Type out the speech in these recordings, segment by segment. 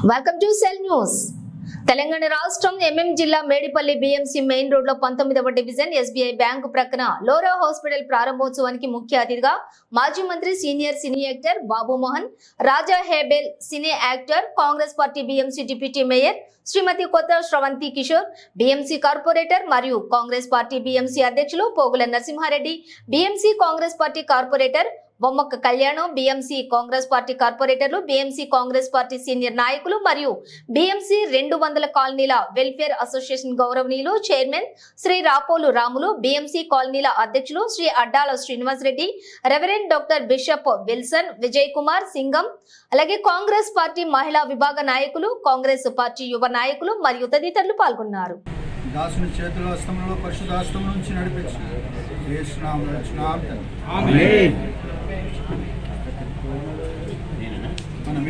Welcome to cell news Telangana రాష్ట్రం MM జిల్లా Medipally BMC main రోడ్లో పంతొమ్మిదవ డివిజన్ ఎస్బీఐ బ్యాంకు ప్రక్కన లోరా హాస్పిటల్ ప్రారంభోత్సవానికి ముఖ్య అతిథిగా మాజీ మంత్రి senior cine actor Babumohan Raja హేబెల్ cine actor Congress party BMC deputy mayor Shrimati Kotha Sravanthi Kishore BMC corporator మరియు కాంగ్రెస్ పార్టీ బీఎంసీ అధ్యక్షులు Pogula Narasimha Reddy BMC Congress party corporator Bommakka Kalyanam BMC Congress party కార్పొరేటర్లు BMC Congress party senior నాయకులు మరియు BMC రెండు వందల కాలనీల welfare association గౌరవనీయులు chairman Shri Rapolu Ramulu BMC కాలనీల అధ్యక్షులు Shri Addala Srinivas Reddy reverend doctor bishop Wilson Vijay Kumar Singam అలాగే కాంగ్రెస్ పార్టీ మహిళా విభాగ నాయకులు కాంగ్రెస్ పార్టీ యువ నాయకులు మరియు తదితరులు పాల్గొన్నారు. దాసుని చేతుల హస్తంలో పరిశుధాస్తం నుంచి నడిపించి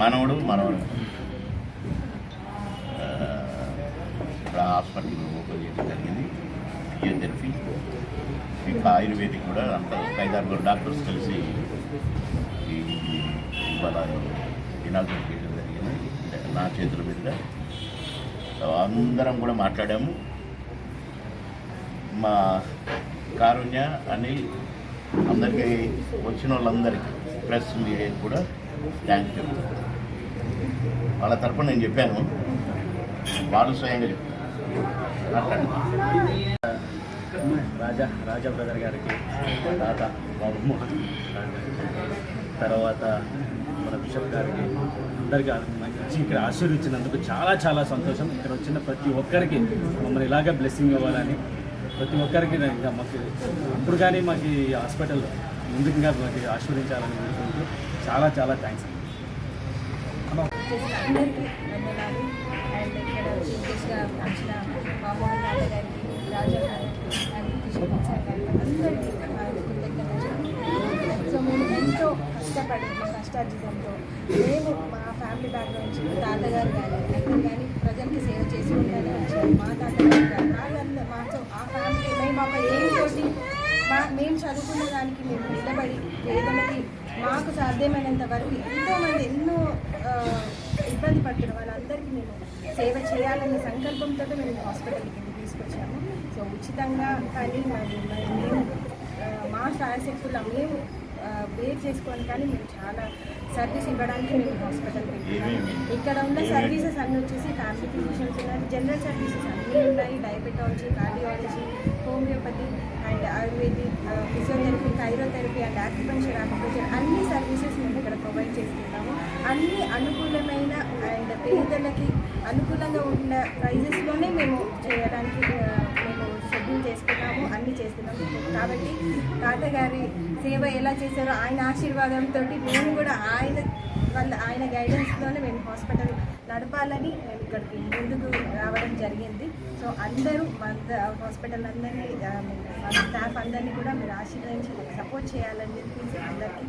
మనవడు మనవడు. ఇప్పుడు హాస్పిటల్ ఓపెన్ చేయడం జరిగింది. ఫిజియోథెరపీ ఇంకా ఆయుర్వేదిక్ కూడా అంత ఐదారుగురు డాక్టర్స్ కలిసి ఇవాళ ఇనాగ్రేట్ చేయడం జరిగింది. నా చేతుల మీదుగా. అందరం కూడా మాట్లాడాము. మా కారుణ్య అనిల్ అందరికీ వచ్చిన వాళ్ళందరికీ ప్రెస్ మీడియాకి కూడా థ్యాంక్స్ చెప్తాను వాళ్ళ తరపున నేను చెప్పాను వాళ్ళు స్వయంగా చెప్తాను రాజా రాజా బ్రదర్ గారికి తాత బాబు తర్వాత మన బిషప్ గారికి అందరికీ మనకి ఇక్కడ ఆశీర్వదించినందుకు చాలా చాలా సంతోషం. ఇక్కడ వచ్చిన ప్రతి ఒక్కరికి మమ్మల్ని ఇలాగే బ్లెస్సింగ్ ఇవ్వాలని ప్రతి ఒక్కరికి మాకు ఇప్పుడు కానీ మాకు ఈ హాస్పిటల్ ముందుగా మాకు ఆశీర్వదించాలని కోరుకుంటూ చాలా చాలా థ్యాంక్స్ అండి. అందరికీ వందనాలు అండ్ ఇక్కడ వచ్చి గెస్ట్గా వచ్చిన మామూలు గారికి రాజా సో మేము ఎంతో కష్టపడి కష్టార్జితంతో మేము మా ఫ్యామిలీ బ్యాక్గ్రౌండ్ నుంచి తాతగారు కానీ అక్కడ కానీ ప్రజలకి సేవ చేసి ఉండాలని వచ్చారు మా తాతగారు కానీ వాళ్ళందరూ మాతో ఆ ఫ్యామిలీ మేము ఒక ఏం తోటి మా మేము చదువుకున్న దానికి మేము నిలబడి పేదలకి మాకు సాధ్యమైనంత వరకు ఎంతోమంది ఎన్నో ఇబ్బంది పడుతున్న వాళ్ళందరికీ మేము సేవ చేయాలనే సంకల్పంతో మేము హాస్పిటల్కి తీసుకొచ్చాము. సో ఉచితంగా కానీ మరి మేము మా శాయశక్తుల మేము వేర్ చేసుకొని కానీ మేము చాలా సర్వీస్ ఇవ్వడానికి మేము హాస్పిటల్ ఇక్కడ ఉన్న సర్వీసెస్ అన్నీ వచ్చేసి ఫ్యామిలీ ఫిజిషియన్స్ ఉన్నాయి జనరల్ సర్వీసెస్ అన్నీ ఉన్నాయి diabetology cardiology homeopathy and ayurvedic physiotherapy chirotherapy and acupuncture acupuncture అన్ని సర్వీసెస్ మేము ఇక్కడ ప్రొవైడ్ చేస్తున్నాము. అన్ని అనుకూలమైన అండ్ పేదలకి అనుకూలంగా ఉన్న ప్రైజెస్లోనే మేము చేయడానికి చేస్తున్నాము కాబట్టి తాతగారి సేవ ఎలా చేశారో ఆయన ఆశీర్వాదంతో మేము కూడా ఆయన వాళ్ళ ఆయన గైడెన్స్లోనే మేము హాస్పిటల్ నడపాలని మేము ఇక్కడికి ముందుకు రావడం జరిగింది. సో అందరూ మన హాస్పిటల్ అందరినీ ఆ, మన స్టాఫ్ అందరినీ కూడా మీరు ఆశీర్వదించి సపోర్ట్ చేయాలని చెప్పేసి అందరికీ